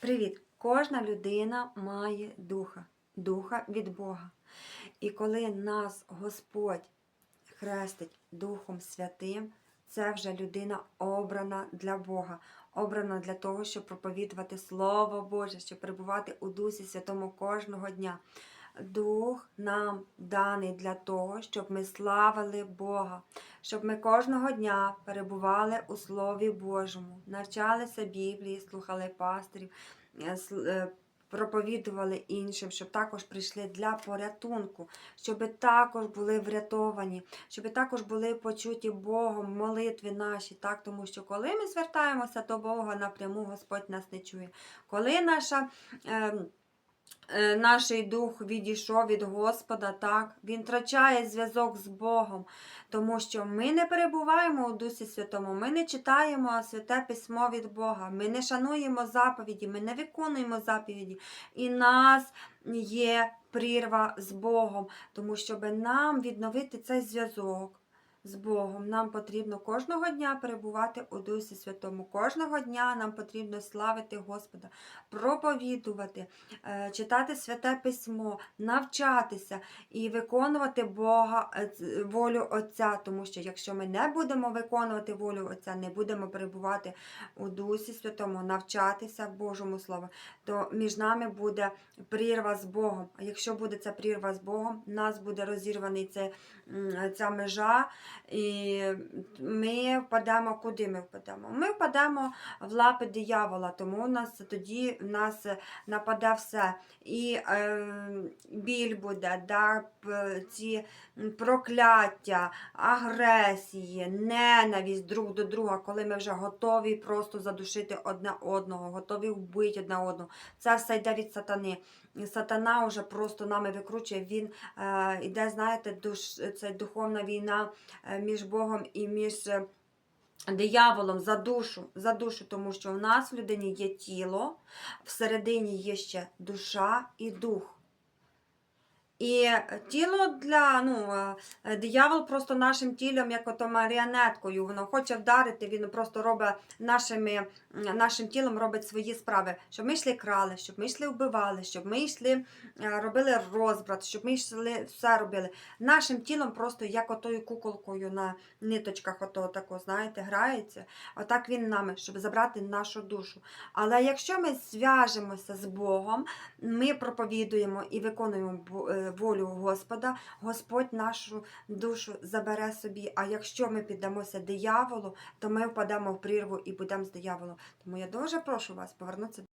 Привіт! Кожна людина має духа, духа від Бога. І коли нас Господь хрестить Духом Святим, це вже людина обрана для Бога, обрана для того, щоб проповідувати Слово Боже, щоб перебувати у Дусі Святому кожного дня. Дух нам даний для того, щоб ми славили Бога, щоб ми кожного дня перебували у Слові Божому, навчалися Біблії, слухали пастирів, е, е, проповідували іншим, щоб також прийшли для порятунку, щоб також були врятовані, щоб також були почуті Богом молитви наші, так? тому що коли ми звертаємося до Бога напряму, Господь нас не чує. Коли наша. Е, наш дух відійшов від Господа, так, він втрачає зв'язок з Богом, тому що ми не перебуваємо у Дусі Святому, ми не читаємо святе письмо від Бога, ми не шануємо заповіді, ми не виконуємо заповіді, і нас є прірва з Богом, тому щоб нам відновити цей зв'язок. З Богом нам потрібно кожного дня перебувати у Дусі Святому. Кожного дня нам потрібно славити Господа, проповідувати, е, читати святе письмо, навчатися і виконувати Бога е, волю Отця. Тому що якщо ми не будемо виконувати волю Отця, не будемо перебувати у Дусі Святому, навчатися Божому Слову, то між нами буде прірва з Богом. А якщо буде ця прірва з Богом, нас буде розірваний це, ця межа, і ми впадемо куди ми впадемо? Ми впадемо в лапи диявола, тому у нас тоді в нас нападе все. І е, біль буде, да, ці прокляття, агресії, ненависть друг до друга, коли ми вже готові просто задушити одне одного, готові вбити одне одного. Це все йде від сатани. Сатана вже просто нами викручує. Він е, іде, знаєте, душ, це духовна війна між Богом і між. е, Дияволом за душу, за душу, тому що в нас в людині є тіло, всередині є ще душа і дух. І тіло для, ну, е, диявол просто нашим тілом, як ото маріонеткою, воно хоче вдарити, він просто робить нашими, нашим тілом робить свої справи, щоб ми йшли крали, щоб ми йшли вбивали, щоб ми йшли, е, робили розбрат, щоб ми йшли все робили. Нашим тілом просто як отою куколкою на ниточках, ото тако, знаєте, грається. Отак він нами, щоб забрати нашу душу. Але якщо ми зв'яжемося з Богом, ми проповідуємо і виконуємо е, волю Господа, Господь нашу душу забере собі. А якщо ми піддамося дияволу, то ми впадемо в прірву і будемо з дияволом. Тому я дуже прошу вас повернутися